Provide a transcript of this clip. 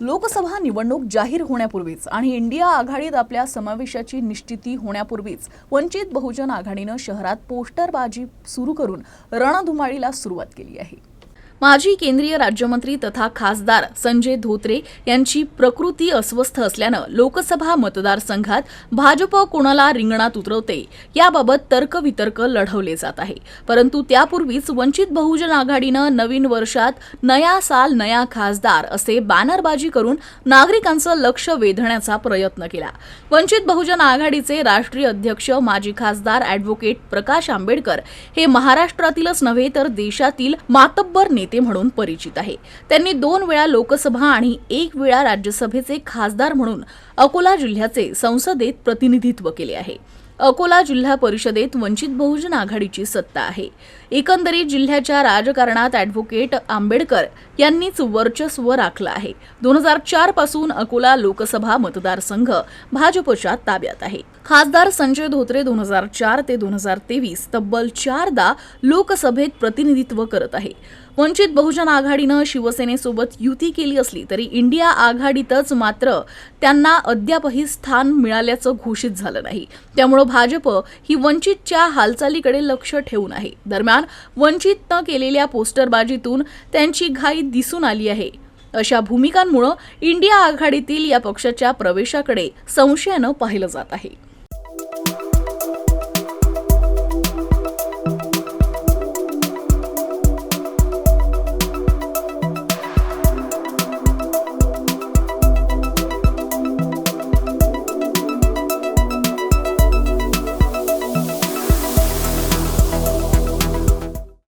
लोकसभा निवडणूक जाहीर होण्यापूर्वीच आणि इंडिया आघाडीत आपल्या समावेशाची निश्चिती होण्यापूर्वीच वंचित बहुजन आघाडीनं शहरात पोस्टरबाजी सुरू करून रणधुमाळीला सुरुवात केली आहे. माजी केंद्रीय राज्यमंत्री तथा खासदार संजय धोत्रे यांची प्रकृती अस्वस्थ असल्यानं लोकसभा मतदारसंघात भाजप कोणाला रिंगणात उतरवते याबाबत तर्कवितर्क लढवले जात आहे. परंतु त्यापूर्वीच वंचित बहुजन आघाडीनं नवीन वर्षात नया साल नया खासदार असे बॅनरबाजी करून नागरिकांचं लक्ष वेधण्याचा प्रयत्न केला. वंचित बहुजन आघाडीचे राष्ट्रीय अध्यक्ष माजी खासदार अॅडव्होकेट प्रकाश आंबेडकर हे महाराष्ट्रातीलच नव्हे तर देशातील मातब्बर नेते म्हणून परिचित आहे. त्यांनी दोन वेळा लोकसभा आणि एक वेळा राज्यसभेचे खासदार म्हणून अकोला जिल्ह्याचे संसदेत प्रतिनिधित्व केले आहे. अकोला जिल्हा परिषदेत वंचित बहुजन आघाडीची सत्ता आहे. एकंदरीत जिल्ह्याच्या राजकारणात ॲडव्होकेट आंबेडकर यांनीच वर्चस्व राखलं आहे. दोन हजार चारपासून अकोला लोकसभा मतदारसंघ भाजपच्या ताब्यात आहे. खासदार संजय धोत्रे दोन हजार चार ते दोन हजार तेवीस तब्बल चारदा लोकसभेत प्रतिनिधित्व करत आहे. वंचित बहुजन आघाडीनं शिवसेनेसोबत युती केली असली तरी इंडिया आघाडीतच मात्र त्यांना अद्यापही स्थान मिळाल्याचं घोषित झालं नाही. त्यामुळं भाजप ही वंचितच्या हालचालीकडे लक्ष ठेवून आहे. दरम्यान वंचितनं केलेल्या पोस्टरबाजीतून त्यांची घाई दिसून आली आहे. अशा भूमिकांमुळं इंडिया आघाडीतील या पक्षाच्या प्रवेशाकडे संशयानं पाहिलं जात आहे.